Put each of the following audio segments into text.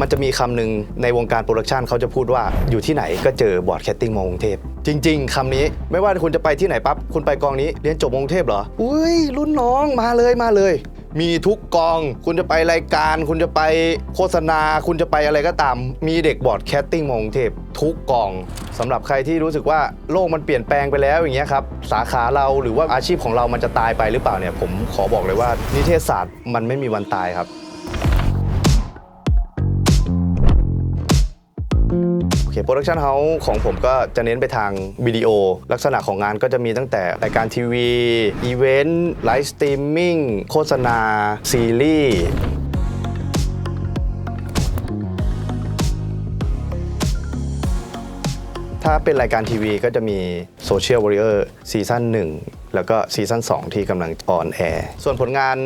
มันจะมีคำหนึ่งในวงการโปรดักชันเขาจะพูดว่าอยู่ที่ไหนก็เจอบอร์ดแคสติ้งมอกรุงเทพจริง ๆคำนี้ไม่ว่าคุณจะไปที่ไหนปั๊บคุณไปกองนี้เรียนจบมอกรุงเทพเหรออุ้ยรุ่นน้องมาเลยมาเลย มีทุกกอง คุณจะไปรายการ คุณจะไปโฆษณา คุณจะไปอะไรก็ตาม มีเด็กบอร์ดแคสติ้งมอกรุงเทพทุกกองสำหรับใครที่รู้สึกว่าโลกมันเปลี่ยนแปลงไปแล้วอย่างเงี้ยครับสาขาเราหรือว่าอาชีพของเรามันจะตายไปหรือเปล่าเนี่ยผมขอบอกเลยว่านิเทศศาสตร์มันไม่มีวันตายครับ โอเคโปรดักชันเฮาส์ของผมก็จะเน้นไปทางวิดีโอ ลักษณะของงานก็จะมีตั้งแต่รายการทีวีอีเวนต์ไลฟ์สตรีมมิ่งโฆษณา ซีรีส์ถ้าเป็นรายการทีวีก็จะมี Social Warrior ซีซั่น1 แล้วก็ซีซั่น2 ที่กำลังออนแอร์ ส่วนผลงาน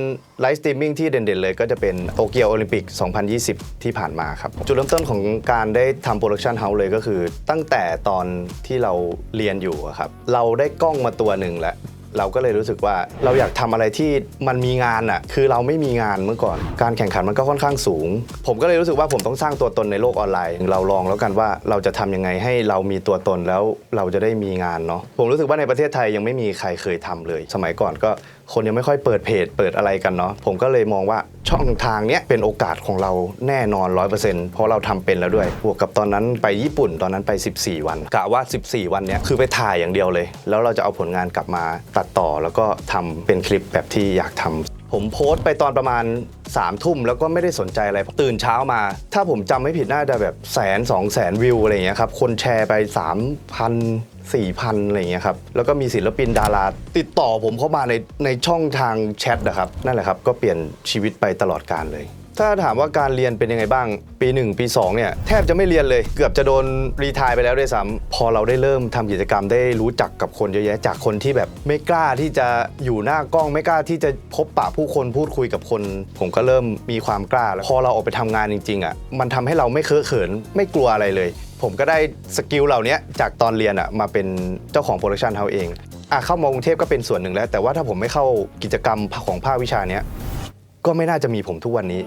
ไลฟ์สตรีมมิ่งที่เด่นๆ เลยก็จะเป็นโตเกียวโอลิมปิก 2020 ที่ผ่านมาครับ จุดเริ่มต้นของการได้ทำโปรดักชันเฮาส์เลยก็คือ ตั้งแต่ตอนที่เราเรียนอยู่ครับ เราได้กล้องมาตัวหนึ่งแล้ว เราก็เลยรู้สึกว่าเราอยากทำอะไรที่มันมีงานอะคือเราไม่มีงานเมื่อก่อน การแข่งขันมันก็ค่อนข้างสูง ผมก็เลยรู้สึกว่าผมต้องสร้างตัวตนในโลกออนไลน์ เราลองแล้วกันว่าเราจะทำยังไงให้เรามีตัวตนแล้วเราจะได้มีงานเนาะผมรู้สึกว่าในประเทศไทยยังไม่มีใครเคยทำเลย สมัยก่อนก็ คนยังไม่ค่อยเปิดเพจเปิดอะไรกันเนาะผมก็เลยมองว่าช่องทางเนี้ยเป็นโอกาสของเราแน่นอน 100%เพราะเราทำเป็นแล้วด้วยบวกกับตอนนั้นไปญี่ปุ่นตอนนั้นไป 14 วันกะว่า 14 วันเนี้ยคือไปถ่ายอย่างเดียวเลย แล้วเราจะเอาผลงานกลับมาตัดต่อแล้วก็ทำเป็นคลิปแบบที่อยากทำผมโพสต์ไปตอนประมาณ3ามทุ่มแล้วก็ไม่ได้สนใจอะไรตื่นเช้ามา ถ้าผมจำไม่ผิดน่าจะแบบแสนสองแสนวิวอะไรอย่างเงี้ยครับ คนแชร์ไป 3,000 4,000อะไรเงี้ยครับ แล้วก็มีศิลปินดารา ติดต่อผมเข้ามาในในช่องทางแชทนะครับ นั่นแหละครับ ก็เปลี่ยนชีวิตไปตลอดการเลย ถ้าถามว่าการเรียนเป็นยังไงบ้าง ปี 1 ปี 2 เนี่ย แทบจะไม่เรียนเลย เกือบจะโดนรีทายไปแล้วด้วยซ้ำพอเราได้เริ่มทำกิจกรรมได้รู้จักกับคนเยอะแยะ จากคนที่แบบไม่กล้าที่จะอยู่หน้ากล้องไม่กล้าที่จะพบปะผู้คนพูดคุยกับคน ผมก็เริ่มมีความกล้าแล้วพอเราออกไปทำงานจริงๆอะมันทำให้เราไม่เคอะเขินไม่กลัวอะไรเลย ผมก็ได้สกิลเหล่านี้จากตอนเรียนอะมาเป็นเจ้าของโปรดักชันเฮาเองอะเข้ามากรุงเทพก็เป็นส่วนหนึ่งแล้ว แต่ว่าถ้าผมไม่เข้ากิจกรรมของภาควิชาเนี้ยก็ไม่น่าจะมีผมทุกวันนี้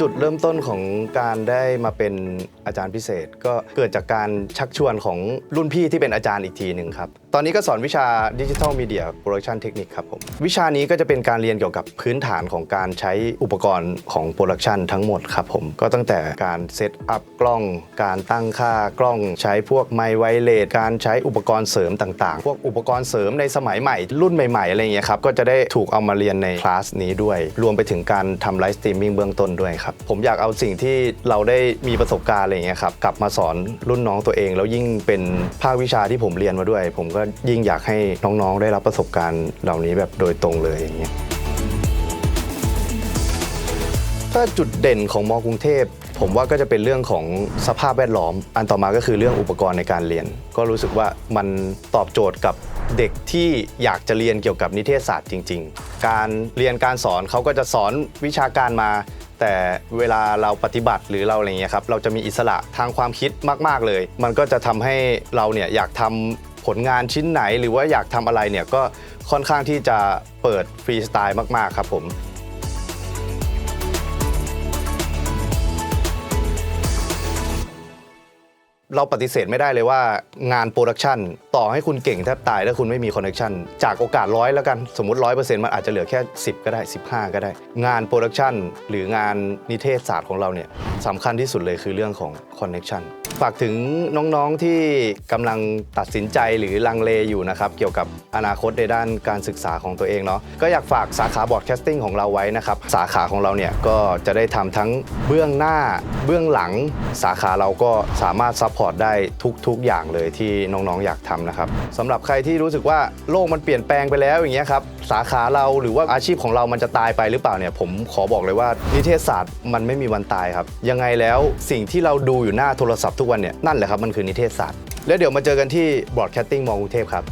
จุดเริ่มต้นของการได้มาเป็น อาจารย์พิเศษ ก็เกิดจากการชักชวนของรุ่นพี่ที่เป็นอาจารย์อีกทีหนึ่งครับ ตอนนี้ก็สอนวิชาดิจิทัลมีเดียโปรดักชันเทคนิคครับผมวิชานี้ก็จะเป็นการเรียนเกี่ยวกับพื้นฐานของการใช้อุปกรณ์ของโปรดักชันทั้งหมดครับผมก็ตั้งแต่การเซตอัพกล้อง การตั้งค่ากล้อง ใช้พวกไมค์ไวเลสการใช้อุปกรณ์เสริมต่างๆ พวกอุปกรณ์เสริมในสมัยใหม่ รุ่นใหม่ๆอะไรอย่างเงี้ยครับก็จะได้ถูกเอามาเรียนในคลาสนี้ด้วย รวมไปถึงการทำไลฟ์สตรีมมิ่งเบื้องต้นด้วยครับผมอยากเอาสิ่งที่เราได้มีประสบการณ์อะไรเงี้ยครับกลับมาสอนรุ่นน้องตัวเอง แล้วยิ่งเป็นภาควิชาที่ผมเรียนมาด้วย ผมก็ยิ่งอยากให้น้องๆ ได้รับประสบการณ์เหล่านี้แบบโดยตรงเลยอย่างเงี้ยถ้าจุดเด่นของมอกรุงเทพ ผมว่าก็จะเป็นเรื่องของสภาพแวดล้อม อันต่อมาก็คือเรื่องอุปกรณ์ในการเรียน ก็รู้สึกว่ามันตอบโจทย์กับเด็กที่อยากจะเรียนเกี่ยวกับนิเทศศาสตร์จริง ๆ การเรียนการสอนเขาก็จะสอนวิชาการมา แต่เวลาเราปฏิบัติหรือเราอะไรเงี้ยครับเราจะมีอิสระทางความคิดมาก ๆเลย มันก็จะทำให้เราเนี่ยอยากทำผลงานชิ้นไหนหรือว่าอยากทำอะไรเนี่ยก็ค่อนข้างที่จะเปิดฟรีสไตล์มากๆครับผม เราปฏิเสธไม่ได้เลยว่างานโปรดักชันต่อให้คุณเก่งแทบตายถ้าคุณไม่มีคอนเน c ชันจากโอกาสร้อยแล้วกัน สมมติร้อยเปอร์เซ็นต์มันอาจจะเหลือแค่ 10 ก็ได้ 15 ก็ได้ งานโปรดักชันหรืองานนิเทศศาสตร์ของเราเนี่ยสำคัญที่สุดเลยคือเรื่องของคอนเน c ชันฝากถึงน้องๆที่กำลังตัดสินใจหรือลังเลอยู่นะครับ เกี่ยวกับอนาคตในด้านการศึกษาของตัวเองเนาะก็อยากฝากสาขาบอร์ดแคสติ้งของเราไว้นะครับ สาขาของเราเนี่ยก็จะได้ทำทั้งเบื้องหน้าเบื้องหลังสาขาเราก็สามารถซัพพอร์ตได้ทุกๆอย่างเลยที่น้องๆอยากทำนะครับสำหรับใครที่รู้สึกว่าโลกมันเปลี่ยนแปลงไปแล้วอย่างเงี้ยครับสาขาเราหรือว่าอาชีพของเรามันจะตายไปหรือเปล่าเนี่ยผมขอบอกเลยว่านิเทศศาสตร์มันไม่มีวันตายครับ ยังไงแล้วสิ่งที่เราดูอยู่หน้าโทรศัพท์ทุกวันเนี่ยนั่นแหละครับมันคือนิเทศศาสตร์ แล้วเดี๋ยวมาเจอกันที่บอร์ดแคสติ้งมองกรุงเทพครับ